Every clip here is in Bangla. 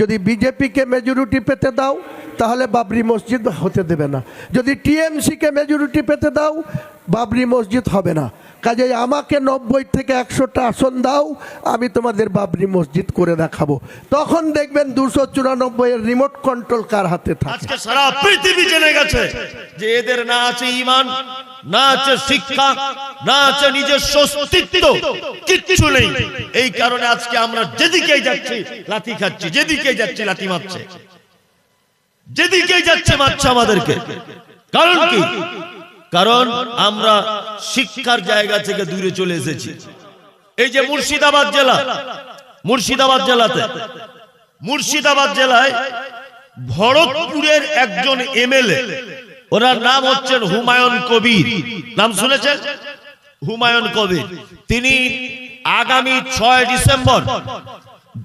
যদি বিজেপিকে মেজরিটি পেতে দাও, তাহলে বাবরি মসজিদ হতে দেবে না। যদি টিএমসিকে মেজরিটি পেতে দাও, বাবরি মসজিদ হবে না। কাজেই আমাকে নব্বই থেকে একশোটা আসন দাও, আমি তোমাদের বাবরি মসজিদ করে দেখাবো। তখন দেখবেন দুশো চুরানব্বই এর রিমোট কন্ট্রোল কার হাতে থাকে। সারা পৃথিবী জেনে গেছে যে এদের না আছে ইমান। না আছে শিক্ষা, না আছে নিজস্ব অস্তিত্ব কিচ্ছু নেই। এই কারণে আজকে আমরা যেদিকেই যাচ্ছি, লাথি খাচ্ছি, যেদিকেই যাচ্ছি, লাথি মারছে। যেদিকেই যাচ্ছে, মারছে আমাদেরকে। কারণ কি? কারণ আমরা শিক্ষার জায়গা থেকে দূরে চলে এসেছি। এই যে মুর্শিদাবাদ জেলা, মুর্শিদাবাদ জেলাতে, মুর্শিদাবাদ জেলায় ভরতপুরের একজন এমএলএ ওনার নাম হচ্ছেন হুমায়ুন কবির। নাম শুনেছেন? হুমায়ুন কবির। তিনি আগামী ছয় ডিসেম্বর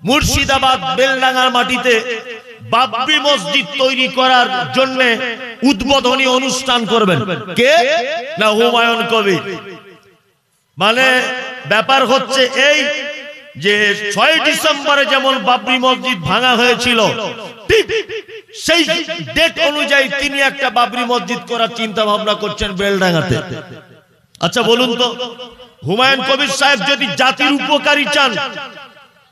মুর্শিদাবাদ বেলডাঙ্গার মাটিতে বাবরি মসজিদ তৈরি করার জন্য উদ্বোধনী অনুষ্ঠান করবেন। কে? না, হুমায়ুন কবির। মানে ব্যাপার হচ্ছে এই যে ছয় ডিসেম্বরে যেমন বাবরি মসজিদ ভাঙা হয়েছিল সেই ডেট অনুযায়ী তিনি একটা বাবরি মসজিদ করার চিন্তা ভাবনা করছেন বেলডাঙ্গাতে। আচ্ছা বলুন তো, হুমায়ুন কবির সাহেব যদি জাতির উপকারী চান,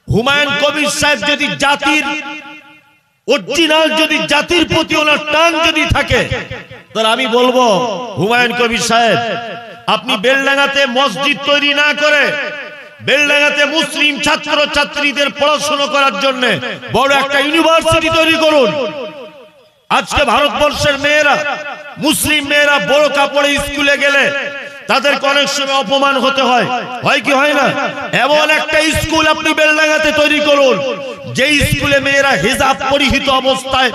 হুমায়ুন কবির সাহেব যদি জাতির অরিজিনাল যদি জাতির প্রতি ওনার টান যদি থাকে, তাহলে আমি বলব, হুমায়ুন কবির সাহেব, আপনি বেলডাঙ্গাতে মসজিদ তৈরি না করে বেলডাঙ্গাতে মুসলিম ছাত্র ছাত্রীদের পড়াশোনা করার জন্য বড় একটা ইউনিভার্সিটি তৈরি করুন। আজকে ভারতবর্ষের মেয়েরা, মুসলিম মেয়েরা বড় কাপড়ে স্কুলে গেলে তাদেরকে অনেক সময় অপমান হতে হয়। হয় কি হয় না? এমন একটা স্কুল আপনি বেলডাঙ্গাতে তৈরি করুন যে স্কুলে মেয়েরা হিজাব পরিহিত অবস্থায়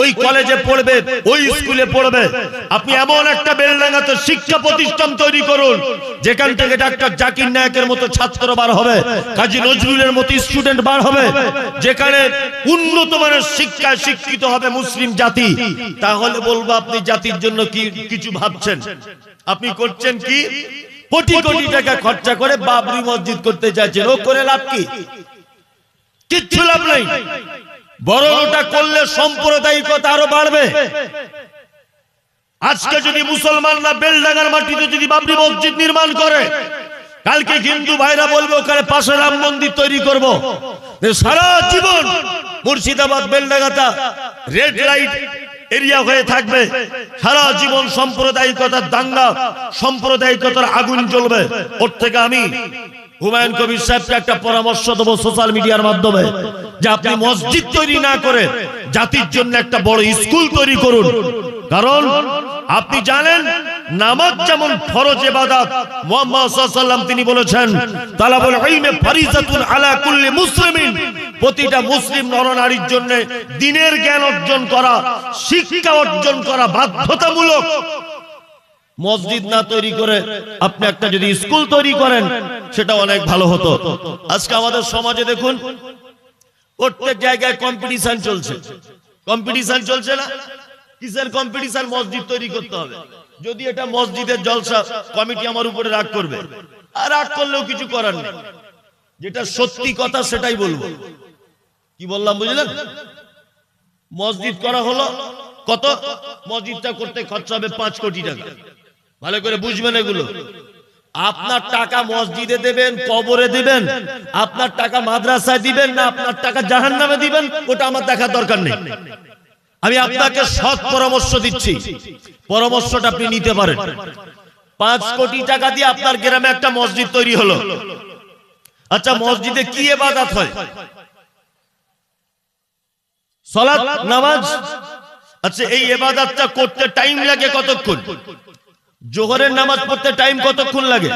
ওই কলেজে পড়বে, ওই স্কুলে পড়বে। আপনি এমন একটা বেলডাঙ্গাতে শিক্ষা প্রতিষ্ঠান তৈরি করুন, যেখান থেকে ডাক্তার জাকির নায়কের মতো ছাত্র বার হবে, কাজী নজরুলের মতো স্টুডেন্ট বার হবে, যেখানে উন্নত মানের শিক্ষায় শিক্ষিত হবে মুসলিম জাতি। তাহলে বলব আপনি জাতির জন্য কি, কিছু ভাবছেন? আপনি করছেন কি? কোটি কোটি টাকা খরচা করে বাবরি মসজিদ করতে চাইছেন ও করে লাভ কি? কিচ্ছু লাভ নাই। বড় ওটা করলে সাম্প্রদায়িকতা আরও বাড়বে। আজকে যদি মুসলমানরা বেলডাঙ্গার মাটিতে যদি বাবরি মসজিদ নির্মাণ করে, কালকে হিন্দু ভাইরা বলবে, ওখানে পাশে রাম মন্দির তৈরি করব। সারা জীবন মুর্শিদাবাদ বেলডাঙ্গাটা রেড লাইট এরিয়া হয়ে থাকবে। সারা জীবন সাম্প্রদায়িকতার দাঙ্গা, সাম্প্রদায়িকতার আগুন জ্বলবে। ওর থেকে আমি হুমায়ুন কবির সাহেবকে একটা পরামর্শ দেবো সোশ্যাল মিডিয়ার মাধ্যমে, যে আপনি মসজিদ তৈরি না করে জাতির জন্য একটা বড় স্কুল তৈরি করুন। কারণ আপনি জানেন, নামাজ যেমন ফরজ ইবাদত, মুহাম্মদ সাল্লাল্লাহু তিনি বলেছেন, তালাবুল ইলমে ফারিজাতুন আলা কুল্লি মুসলিমিন। প্রতিটা মুসলিম নরনারীর জন্য দিনের জ্ঞান অর্জন করা, শিক্ষা অর্জন করা বাধ্যতামূলক। মসজিদ না তৈরি করে আপনি একটা যদি স্কুল তৈরি করেন, সেটা অনেক ভালো হতো। আজকে আমাদের সমাজে দেখুন, প্রত্যেক জায়গায় কম্পিটিশন চলছে। কম্পিটিশন চলছে না? কিসের কম্পিটিশন মসজিদ তৈরি করতে হবে। যদি এটা মসজিদের জলসা, কমিটি আমার উপরে রাগ করবে। আর রাগ করলেও কিছু করার নেই। যেটা সত্যি কথা, সেটাই বলব। কি বললাম বুঝলেন? মসজিদ করা হলো কত? মসজিদটা করতে খরচা হবে পাঁচ কোটি টাকা। ভালো করে বুঝবেন এগুলো। আপনার টাকা মসজিদে দেবেন, কবরে দিবেন, আপনার টাকা মাদ্রাসায় দিবেন না, আপনার টাকা জাহান নামে দিবেন, ওটা আমার দেখার দরকার নেই। আমি আপনাকে সৎ পরামর্শ দিচ্ছি। পরামর্শটা আপনি নিতে পারেন। পাঁচ কোটি টাকা দিয়ে আপনার গ্রামে একটা মসজিদ তৈরি হলো। আচ্ছা মসজিদে কি এবাদাত হয়? সলাৎ নামাজ। আচ্ছা এই এবাদাতটা করতে টাইম লাগে কতক্ষণ? জোহরের নামাজ পড়তে টাইম কতক্ষণ লাগে?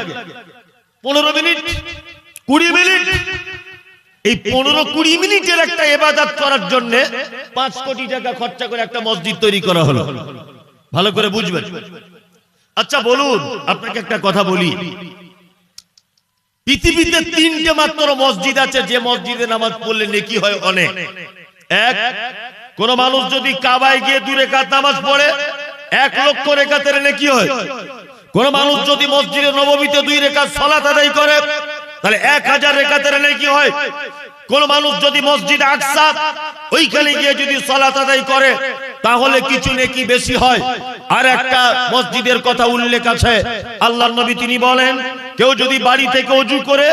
পনেরো মিনিট কুড়ি মিনিট। এই পনেরো কুড়ি মিনিটের একটা এবাদাত করার জন্য পাঁচ কোটি টাকা খরচা করে একটা মসজিদ তৈরি করা হলো। ভালো করে বুঝবেন। আচ্ছা বলুন আপনাকে একটা কথা বলি। পৃথিবীতে তিনটে মাত্র মসজিদ আছে যে মসজিদে নামাজ পড়লে নেকি হয় অনেক। এক, কোন মানুষ যদি কাবায় গিয়ে দূরে কাত নামাজ পড়ে, এক লক্ষ রেখাতের নেকি হয়? কোন মানুষ যদি মসজিদে নবমীতে দুই রেখা সলাত আদায় করে, তাহলে এক হাজার রেখাতের নেকি হয়? কোন মানুষ যদি মসজিদ আকসা, ওইখানে গিয়ে যদি সলাত আদায় করে, তাহলে কিছু নেকি বেশি হয়? আর একটা মসজিদের কথা উল্লেখ আছে। আল্লাহ নবী তিনি বলেন কেউ যদি বাড়ি থেকে অজু করে,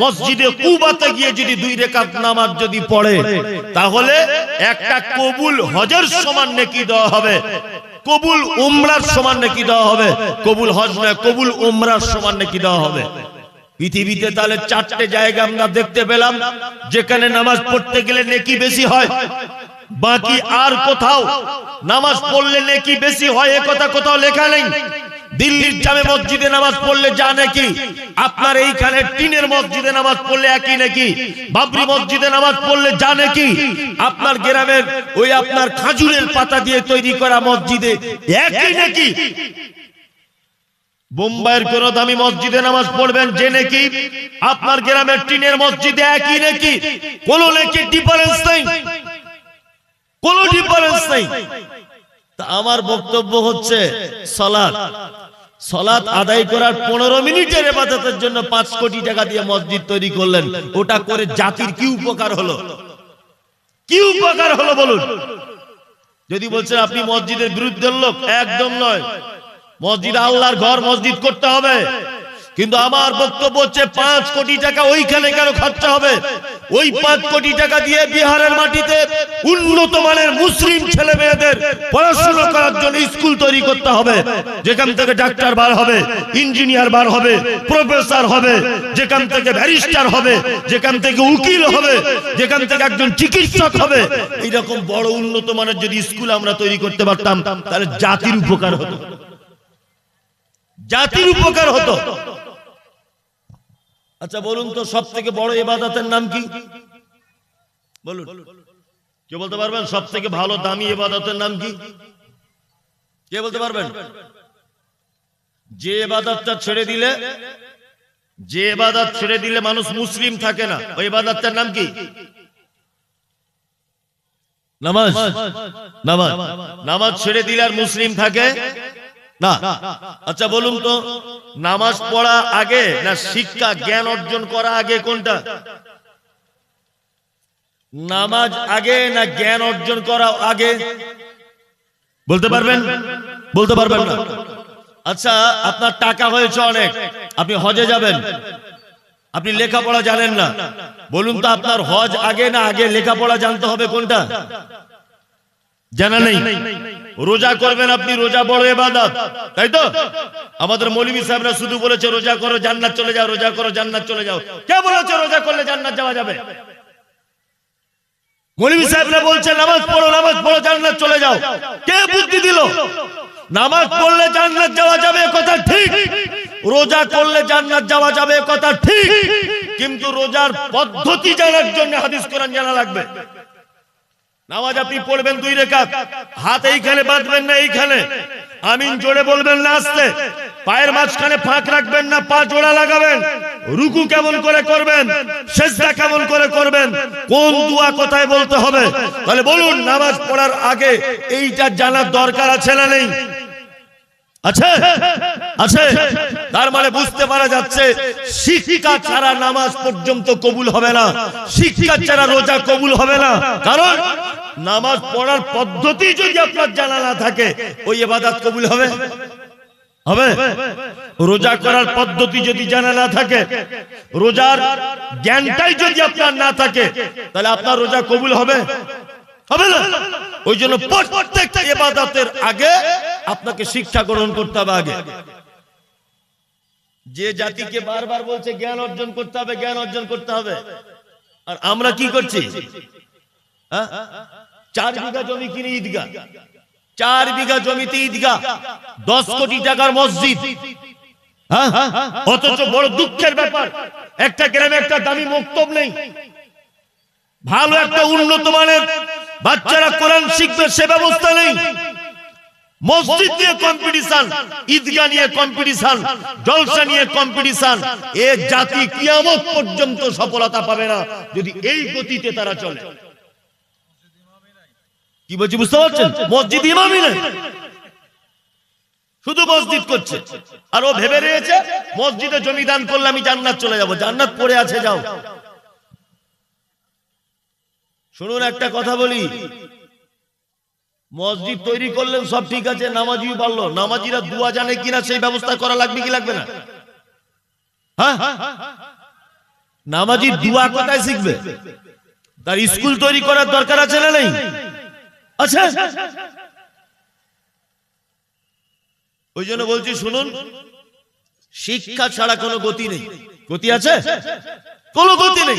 মসজিদে কুবাতে গিয়ে যদি দুই রেখাত নামাজ যদি পড়ে, তাহলে একটা কবুল হজের সমান নেকি দেওয়া হবে। কবুল উমরার সমান নাকি দেওয়া হবে। কবুল হজ নয়, কবুল উমরার সমান নাকি দেওয়া হবে। পৃথিবীতে তাহলে চারটে জায়গা আমরা দেখতে পেলাম, যেখানে নামাজ পড়তে গেলে নেকি বেশি হয়। বাকি আর কোথাও? নামাজ পড়লে নেকি বেশি হয়, এ কথা কোথাও লেখা নেই। দিল্লির জামে মসজিদে নামাজ পড়লে যা নাকি? আপনার এইখানে টিনের মসজিদে নামাজ পড়লে একই নাকি? বাবরি মসজিদে নামাজ পড়লে যা নাকি? আপনার গ্রামের ওই আপনার খাজুরের পাতা দিয়ে তৈরি করা মসজিদে একই নাকি? বোম্বাইয়ের কোন দামি মসজিদে নামাজ পড়বেন যে নাকি? আপনার গ্রামের টিনের মসজিদে একই নাকি? কোন নাকি ডিফারেন্স নেই? কোন ডিফারেন্স নেই? তা আমার বক্তব্য হচ্ছে সলাদ সলাৎ আদায় করার পনেরো মিনিটের এবাদতের জন্য পাঁচ কোটি টাকা দিয়ে মসজিদ তৈরি করলেন। ওটা করে জাতির কি উপকার হলো? কি উপকার হলো বলুন? যদি বলছেন আপনি মসজিদের বিরুদ্ধের লোক, একদম নয়। মসজিদ আল্লাহর ঘর মসজিদ করতে হবে। কিন্তু আমার বক্তব্য হচ্ছে পাঁচ কোটি টাকা ওইখানে কেন খরচা হবে? ওই পাঁচ কোটি টাকা দিয়ে বিহারের মাটিতে উন্নত মানের মুসলিম ছেলে মেয়েদের পড়াশোনা করার জন্য স্কুল তৈরি করতে হবে। যেখান থেকে ডাক্তার বার হবে, ইঞ্জিনিয়ার বার হবে, প্রফেসর হবে, যেখান থেকে ব্যারিস্টার হবে, যেখান থেকে উকিল হবে, যেখান থেকে একজন চিকিৎসক হবে, এইরকম বড় উন্নত মানের যদি স্কুল আমরা তৈরি করতে পারতাম, তাহলে জাতির উপকার হতো। জাতির উপকার হতো। আচ্ছা বলুন তো সব থেকে বড় এবাদতের নাম কি? বলুন। কে বলতে পারবেন সব থেকে ভালো দামি এবাদতের নাম কি? কে বলতে পারবেন? যে এবাদতটা ছেড়ে দিলে, যে এবাদত ছেড়ে দিলে মানুষ মুসলিম থাকে না, ওই এবাদতটার নাম কি? নামাজ। নামাজ। নামাজ ছেড়ে দিলে আর মুসলিম থাকে? না। আচ্ছা বলুন তো, নামাজ পড়া আগে না শিক্ষা, জ্ঞান অর্জন করা আগে কোনটা? নামাজ আগে না জ্ঞান অর্জন করা আগে? বলতে পারবেন? বলতে পারবেন না। আচ্ছা আপনার টাকা হয়েছে অনেক, আপনি হজে যাবেন। আপনি লেখাপড়া জানেন না। বলুন তো, আপনার হজ আগে না আগে লেখাপড়া জানতে হবে কোনটা? জানা নেই। রোজা করবেন আপনি, রোজা বড় এবাদত তাই তো? আমাদের মৌলভী সাহেবরা শুধু বলেছে, রোজা করো, জান্নাত চলে যাও, রোজা করো, জান্নাত চলে যাও। কে বলেছে, রোজা করলে জান্নাত যাওয়া যাবে? মৌলভী সাহেবরা বলছে, নামাজ পড়ো নামাজ পড়ো, জান্নাত চলে যাও। কে বুদ্ধি দিল? নামাজ পড়লে জান্নাত যাওয়া যাবে কথা ঠিক। রোজা করলে জান্নাত যাওয়া যাবে কথা ঠিক। কিন্তু রোজার পদ্ধতি জানার জন্য হাদিস কোরআন জানা লাগবে। নামাজ আপনি পড়বেন দুই রেখাত। হাত এইখানে বাঁধবেন না এইখানে। আমিন জোরে বলবেন না আসতে। পায়ের মাঝখানে ফাঁক রাখবেন না, পা জোড়া লাগাবেন। রুকু কেমন করে করবেন, সেজদা কেমন করে করবেন, কোন দুয়া কোথায় বলতে হবে? তাহলে বলুন, নামাজ পড়ার আগে এইটা জানার দরকার আছে না নেই? আছে? আছে? তার মানে বুঝতে পারা যাচ্ছে, শিক্ষা ছাড়া নামাজ পর্যন্ত কবুল হবে না। শিক্ষা ছাড়া রোজা কবুল হবে না। কারণ নামাজ পড়ার পদ্ধতি যদি আপনার জানা না থাকে, ওই এবাদাত কবুল হবে। হবে? রোজা করার পদ্ধতি যদি জানা না থাকে, রোজার জ্ঞানটাই যদি আপনার না থাকে, তাহলে আপনার রোজা কবুল হবে? হবে না? ওই জন্য প্রত্যেকটা এবাদাতের আগে আপনাকে শিক্ষা গ্রহণ করতে হবে আগে। যে জাতিকে বারবার বলছে জ্ঞান অর্জন করতে হবে, জ্ঞান অর্জন করতে হবে। আর আমরা কি করছি? হ্যাঁ? চার বিঘা জমি কিনে ঈদগা চার বিঘা জমিতে ঈদগা দশ কোটি টাকার মসজিদ। হ্যাঁ? অথচ বড় দুঃখের ব্যাপার, একটা গ্রামে একটা দামি মক্তব নেই। ভালো একটা উন্নত মানের বাচ্চারা কোরআন শিখবে, সে ব্যবস্থা নেই। মসজিদ নিয়ে কম্পিটিশন ঈদগা নিয়ে কম্পিটিশন জলসা নিয়ে কম্পিটিশন এ জাতি কিয়ামত পর্যন্ত সফলতা পাবে না যদি এই গতিতে তারা চলে। কি বলছি, বুঝতে পারছেন? মসজিদ ইমামই নেই। শুধু মসজিদ করছে। আর ও ভেবে রয়েছে, মসজিদে জমি দান করলে আমি জান্নাত চলে যাব। জান্নাত পড়ে আছে, যাও। শুনুন একটা কথা বলি। মসজিদ তৈরি করলেন সব ঠিক আছে, নামাজিও পারল। নামাজিরা দুয়া জানে কিনা, সেই ব্যবস্থা করা লাগবে কি লাগবে না? হ্যাঁ? নামাজি দুয়া কোথায় শিখবে? তার স্কুল তৈরি করার দরকার আছে না নেই? আচ্ছা ওই জন্য বলছি, শুনুন, শিক্ষা ছাড়া কোনো গতি নেই। গতি আছে? কোনো গতি নেই।